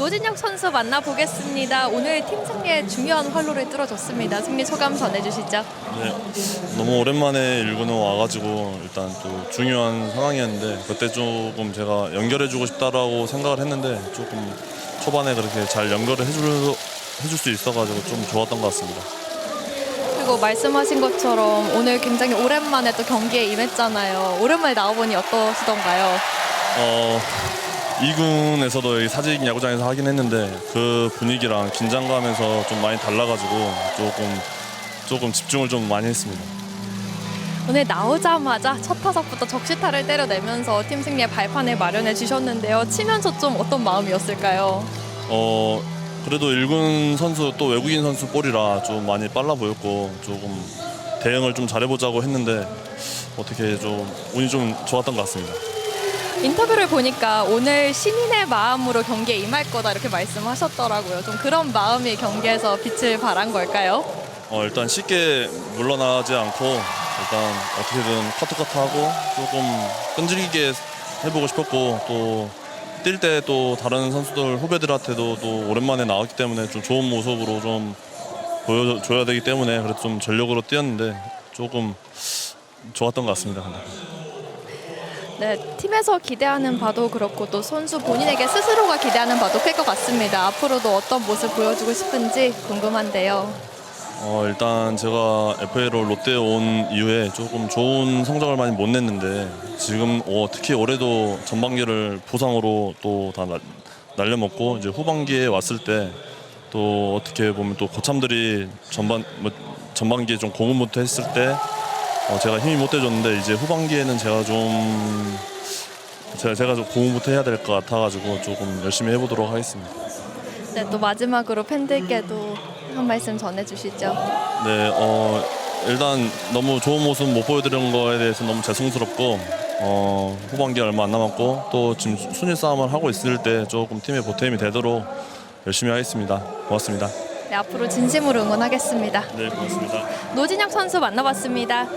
노진혁 선수 만나보겠습니다. 오늘 팀 승리에 중요한 활로를 뚫어줬습니다. 승리 소감 전해주시죠. 네, 너무 오랜만에 일군에 와가지고 일단 또 중요한 상황이었는데 그때 조금 제가 연결해주고 싶다라고 생각을 했는데 조금 초반에 그렇게 잘 연결을 해줄, 해줄 수 있어가지고 좀 좋았던 것 같습니다. 그리고 말씀하신 것처럼 오늘 굉장히 오랜만에 또 경기에 임했잖아요. 오랜만에 나와보니 어떠시던가요? 어, 2군에서도 사직 야구장에서 하긴 했는데 그 분위기랑 긴장감에서 좀 많이 달라가지고 조금 조금 집중을 좀 많이 했습니다. 오늘 나오자마자 첫 타석부터 적시타를 때려내면서 팀 승리의 발판을 마련해 주셨는데요. 치면서 좀 어떤 마음이었을까요? 어 그래도 1군 선수 또 외국인 선수 볼이라 좀 많이 빨라 보였고 조금 대응을 좀 잘해보자고 했는데 어떻게 좀 운이 좀 좋았던 것 같습니다. 인터뷰를 보니까 오늘 신인의 마음으로 경기에 임할 거다 이렇게 말씀하셨더라고요. 좀 그런 마음이 경기에서 빛을 발한 걸까요? 어 일단 쉽게 물러나지 않고 일단 어떻게든 커트커트하고 조금 끈질기게 해보고 싶었고 또 뛸 때 또 다른 선수들 후배들한테도 또 오랜만에 나왔기 때문에 좀 좋은 모습으로 좀 보여줘야 되기 때문에 그래도 좀 전력으로 뛰었는데 조금 좋았던 것 같습니다. 네, 팀에서 기대하는 바도 그렇고 또 선수 본인에게 스스로가 기대하는 바도 클 것 같습니다. 앞으로도 어떤 모습 보여주고 싶은지 궁금한데요. 어, 일단 제가 FA로 롯데에 온 이후에 조금 좋은 성적을 많이 못 냈는데 지금 어, 특히 올해도 전반기를 부상으로 또 다 날려먹고 이제 후반기에 왔을 때 또 어떻게 보면 또 고참들이 전반 뭐, 전반기에 좀 공헌부터 했을 때 어, 제가 힘이 못 돼줬는데 이제 후반기에는 제가 좀 제가 제가 좀 공헌부터 해야 될 것 같아가지고 조금 열심히 해보도록 하겠습니다. 네, 또 마지막으로 팬들께도 한 말씀 전해주시죠. 네, 어, 일단 너무 좋은 모습 못 보여드린 거에 대해서 너무 죄송스럽고 어, 후반기 얼마 안 남았고 또 지금 순위 싸움을 하고 있을 때 조금 팀의 보탬이 되도록 열심히 하겠습니다. 고맙습니다. 네, 앞으로 진심으로 응원하겠습니다. 네, 고맙습니다. 노진혁 선수 만나봤습니다.